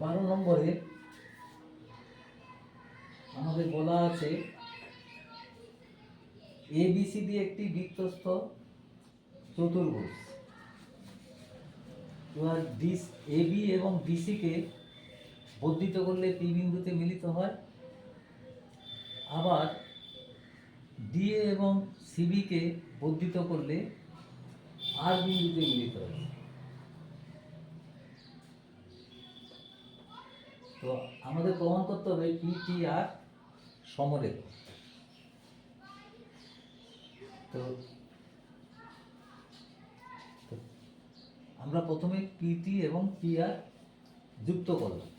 বারো নম্বরে আমাদের বলা আছে এবিসিডি একটি বৃত্তস্থ চতুর্ভুজ। এবার ডিস এবি এবং ডিসিকে বর্ধিত করলে পি বিন্দুতে মিলিত হয়। আবার ডিএ এবং সিবিকে বর্ধিত করলে আর বিন্দুতে মিলিত হয়। তো আমাদের প্রমাণ করতে হবে পি টি, আর সমরেখ। তো আমরা প্রথমে পিটি এবং পি আর যুক্ত করলাম।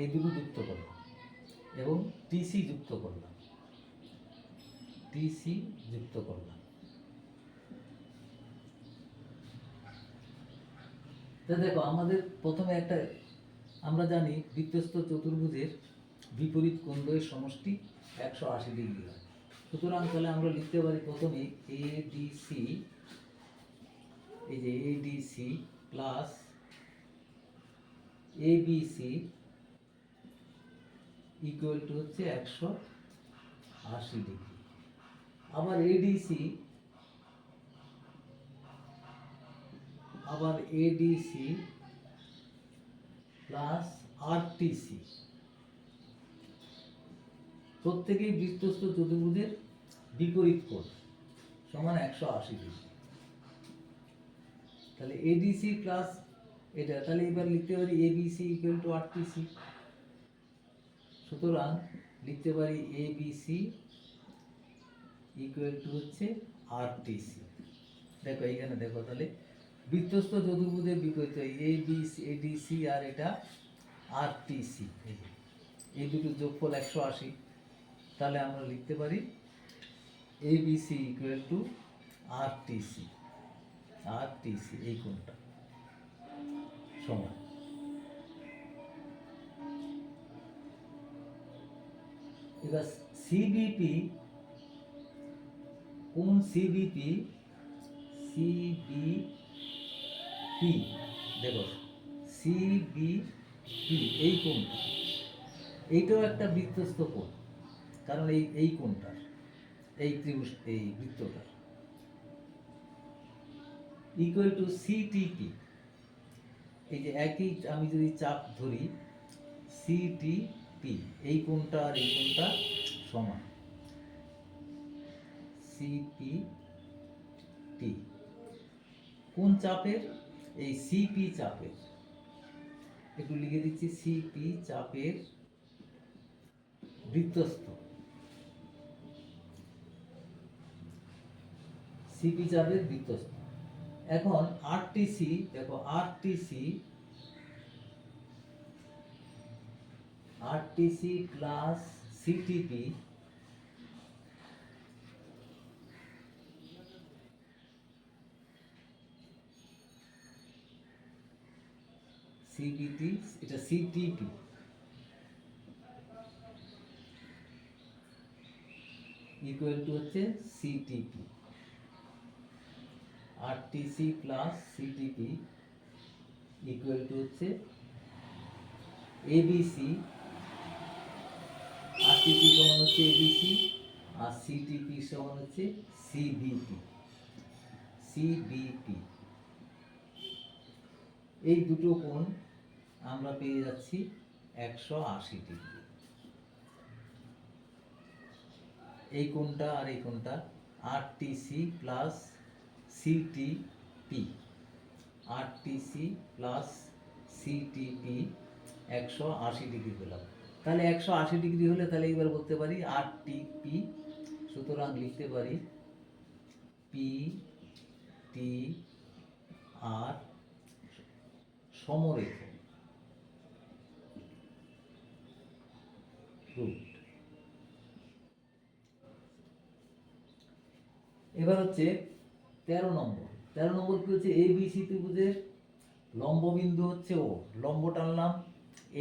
এই দুটো যুক্ত করলাম এবং টিসি যুক্ত করলাম। টিসি যুক্ত করলাম তা দেখো, আমাদের প্রথমে একটা, আমরা জানি বৃত্তস্থ চতুর্ভুজের বিপরীত কোণদ্বয়ের সমষ্টি একশো আশি ডিগ্রি হয়। সুতরাং তাহলে আমরা লিখতে পারি প্রথমে এ ডি সি এই যে A D C plus A B C equal to হচ্ছে একশো আশি ডিগ্রি। আবার এডিসি আবার এডিসি প্লাস আরটিসি প্রত্যেকেই বৃত্তস্থ চতুর্ভুজের বিপরীত কোণ, সমান একশো আশি ডিগ্রি। তাহলে এডিসি প্লাস এটা, তাহলে এবার লিখতে পারি এবিসি ইকুয়াল টু আরটিসি সুতরাং লিখতে পারি এবিসি ইকুয়াল টু হচ্ছে আরটিসি দেখো এইখানে দেখো তাহলে বৃত্তস্থ চতুর্ভুজের বিপরীত A B A D C আর এটা আর টি সি এই দুটো যোগফল একশো আশি। তাহলে আমরা লিখতে পারি A B C equal to R T C R T C এই কোনটা সমান। এবার সিবিপি কোন সিবিপি সিবিপি দেখো সিবিপি এই কোণটা। এইটাও একটা বৃত্তস্থ কোণ, কারণ এই এই কোণটার, এই ত্রিভুজ, এই বৃত্তটার। ইকুয়াল টু সিটিপি এই যে একই, আমি যদি চাপ ধরি সিটিপি এই কোণটা আর এই কোণটা সমান। সিপি টি কোন চাপের? এই সিপি চাপের। একটু লিখে দিচ্ছি সিপি চাপের বৃত্তস্থ। সিপি চাপের বৃত্তস্থ। এখন আরটিসি দেখো RTC RTC plus CTP CBT এটা সিটিপি ইকুয়াল টু হচ্ছে CTP RTC plus CTP equal to হচ্ছে এবিসি আরটিপি সমান হচ্ছে এবিসি আর সিটিপি সমান হচ্ছে সিবিপি সিবিপি এই দুটো কোণ আমরা পেয়ে যাচ্ছি একশো আশি ডিগ্রি। এই কোণটা আর এই কোণটা R TC plus CTP R TC plus CTP একশো আশি ডিগ্রি পেলাম। তাহলে একশো আশি ডিগ্রি হলে তাহলে এবার বলতে পারি আর টিপি সুতরাং লিখতে পারি পি টি আর সমরেখ। রুট এবার হচ্ছে তেরো নম্বর। তেরো নম্বর কি হচ্ছে? এ বি সি ত্রিভুজের লম্ব বিন্দু হচ্ছে ও লম্ব টানলাম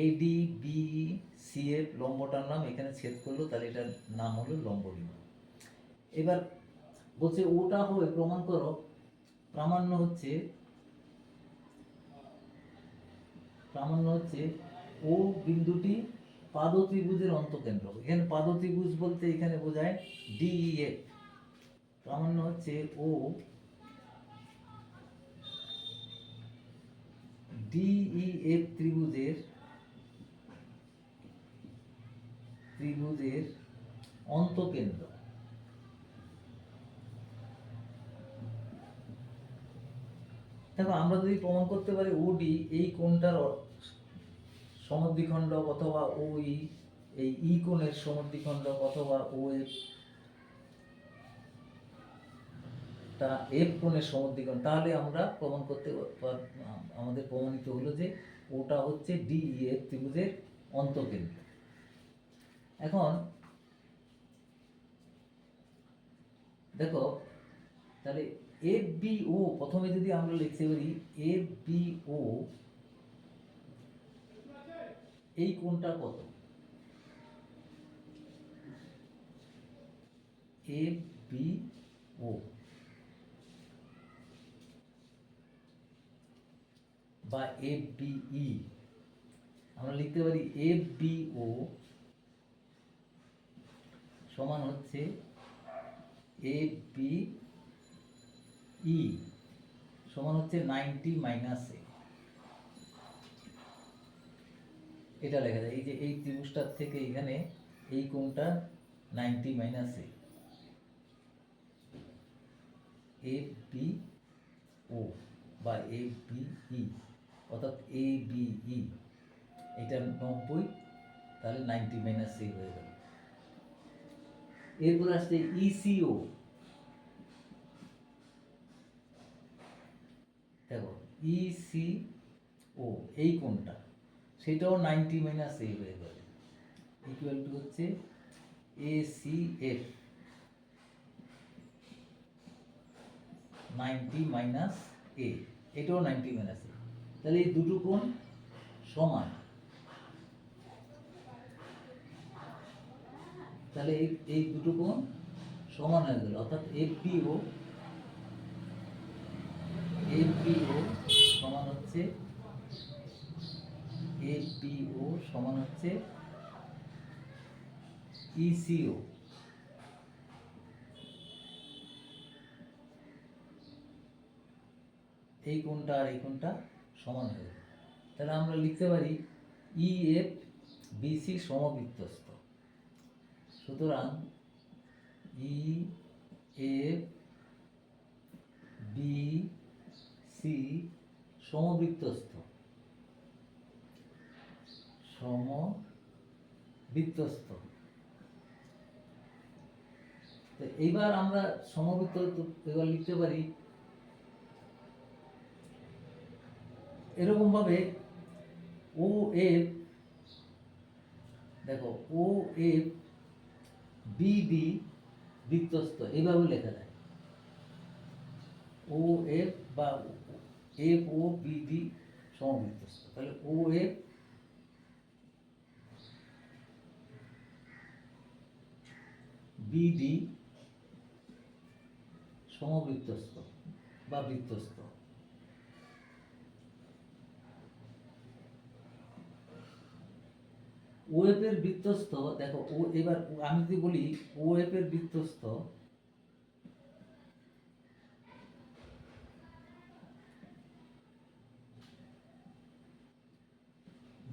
A D B C F লম্ব টানলাম এখানে ছেদ করল, তাহলে এটার নাম হলো লম্ব বিন্দু এবার বলছে ওটা হবে, প্রমাণ করো, প্রামাণ্য হচ্ছে প্রামাণ্য হচ্ছে ও বিন্দুটি পাদ ত্রিভুজের অন্তকেন্দ্র। এখানে পাদ ত্রিভুজ বলতে এখানে বোঝায় ডিইএফ প্রামাণ্য হচ্ছে ও ডিইএফ ত্রিভুজের ত্রিভুজের অন্তকেন্দ্র। দেখো, আমরা যদি প্রমাণ করতে পারি ওডি এই কোণটার সমদ্বিখণ্ডক অথবা ও ই, এই ই কোণের সমদ্বিখণ্ডক অথবা ও এফ তা এফ কোণের সমদ্বিখণ্ড। তাহলে আমরা প্রমাণ করতে আমাদের প্রমাণিত হলো যে ওটা হচ্ছে ডি এফ ত্রিভুজের অন্তকেন্দ্র এখন দেখো, তাহলে এফ বি ও প্রথমে যদি আমরা লিখতে পারি, এফ বি ও এই কোণটা কত? এফ বি ও বা বি ই আমরা লিখতে পারি বি ও সমান হচ্ছে এফ বি ই সমান হচ্ছে নাইনটি মাইনাস এ এটা লেখা যায়, এই যে এই ত্রিভুজটার থেকে এখানে এই কোণটা ninety minus A B O বা এ বি ই অর্থাৎ এ বি ই এটা নব্বই, তাহলে নাইনটি মাইনাস এ হয়ে গেল। এরপর আসছে ইসিও দেখো ইসি ও এই কোনটা সেটাও নাইনটি মাইনাস এ হয়ে গেল। ইকুয়াল টু হচ্ছে A C F ninety minus A এটাও নাইনটি মাইনাস এ তাহলে এই দুটো কোণ সমান। তাহলে এই এই দুটো কোণ সমান হয়ে গেল। অর্থাৎ এফপিও এফপিও সমান হচ্ছে এফপিও সমান হচ্ছে ইসিও এই কোণটা আর এই কোণটা সমান হয়ে গেল তাহলে আমরা লিখতে পারি ই এফ বিসি সমবৃত্তস্থ। সুতরাং ই এফ বি সি সমবৃত্তস্থ। সমবৃত্তস্থ তো এইবার আমরা সমবৃত্ত এবার লিখতে পারি, এরকম ভাবে ও এফ, দেখো ও এফ বিডি বৃত্তস্থ এইভাবে লেখা যায়। ও এফ বা এফ ও বিডি সমবৃত্তস্থ তাহলে ও এফ বিডি সমবৃত্তস্থ বা বৃত্তস্থ। ওয়েব এর বৃত্তস্থ, দেখো ও এবার আমি যদি বলি ওয়েব এর বৃত্তস্থ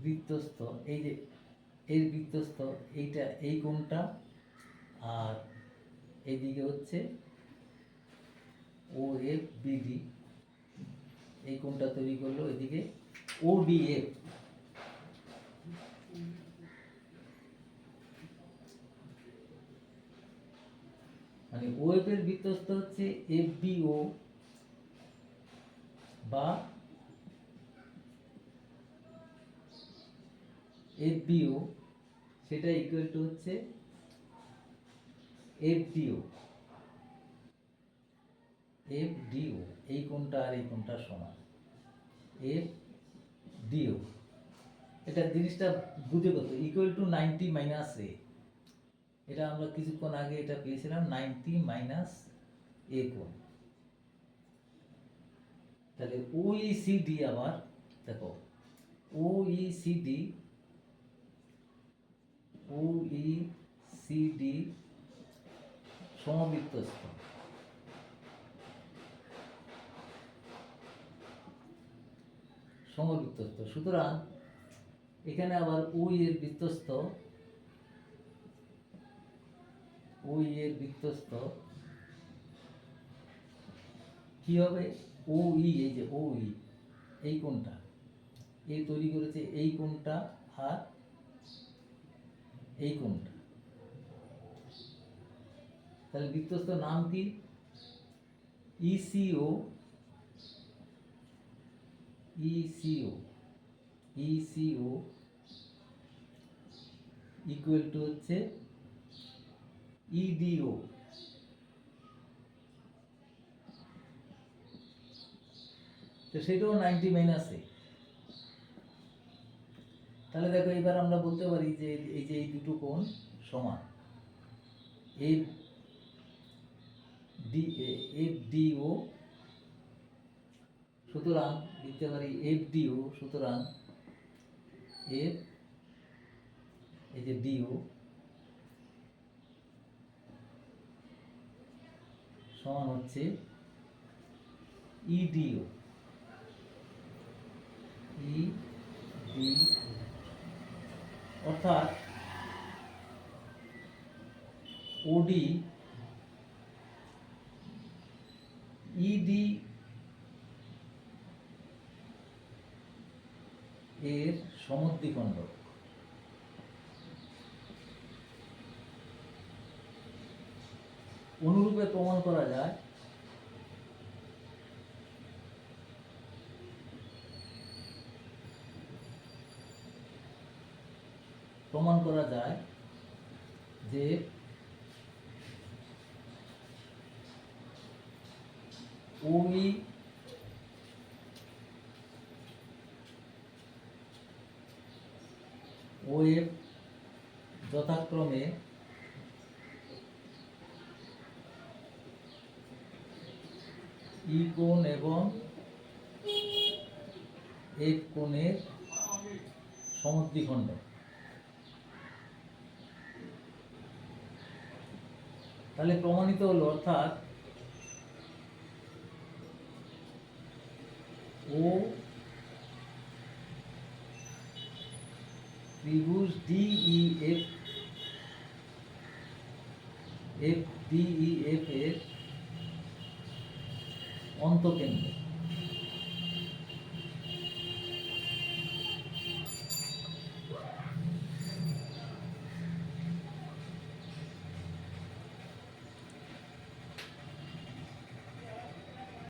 বৃত্তস্থ, এই যে এর বৃত্তস্থ, এইটা, এই কোণটা আর এইদিকে হচ্ছে ও এফ বিডি এই কোণটা তৈরি করল এদিকে ওডিএফ মানে ওয়েবের বৃত্তস্থ হচ্ছে এফবিও বা এফ এফবিও সেটা ইকুয়াল টু হচ্ছে এফডিও এফডিও এই কোনটা আর এই কোনটা সমান। এফ ডিও এটা জিনিসটা বুঝে কত equal to ninety minus A এটা আমরা কিছুক্ষণ আগে এটা পেয়েছিলাম নাইনটি মাইনাস এ কোণ। তাহলে ওইসিডি আবার, দেখো ওইসিডি ওইসিডি সমবৃত্তস্থ। সমবৃত্তস্থ। সুতরাং এখানে আবার ওই এর বৃত্তস্থ ওই এর বৃত্তস্থ কি হবে? ও ই, এই যে ও ই, এই কোনটা এই তৈরি করেছে এই কোনটা আর এই কোনটা তাহলে বৃত্তস্থ নাম কি? E ECO ECO ECO equal to হচ্ছে E ইডিও তো সেটাও নাইনটি মাইনাসে। তাহলে দেখো এবার আমরা বলতে পারি যে এই যে এই দুটো কোণ সমান। এফ ডি এফ ডিও সুতরাং লিখতে পারি এফ ডিও সুতরাং এফ এই যে ডিও সমান হচ্ছে ইডিও ই ডি অর্থাৎ ওডি ইডি এর সমদ্বিখণ্ড অনুরূপে প্রমাণ করা যায় প্রমাণ করা যায় যে ওই ওয়েব যথাক্রমে ই কোণ এবং এফ কোণের সমদ্বিখণ্ড। তাহলে প্রমাণিত হলো অর্থাৎ ও ত্রিভুজ DE F F DE F এর অন্তকেন্দ্র।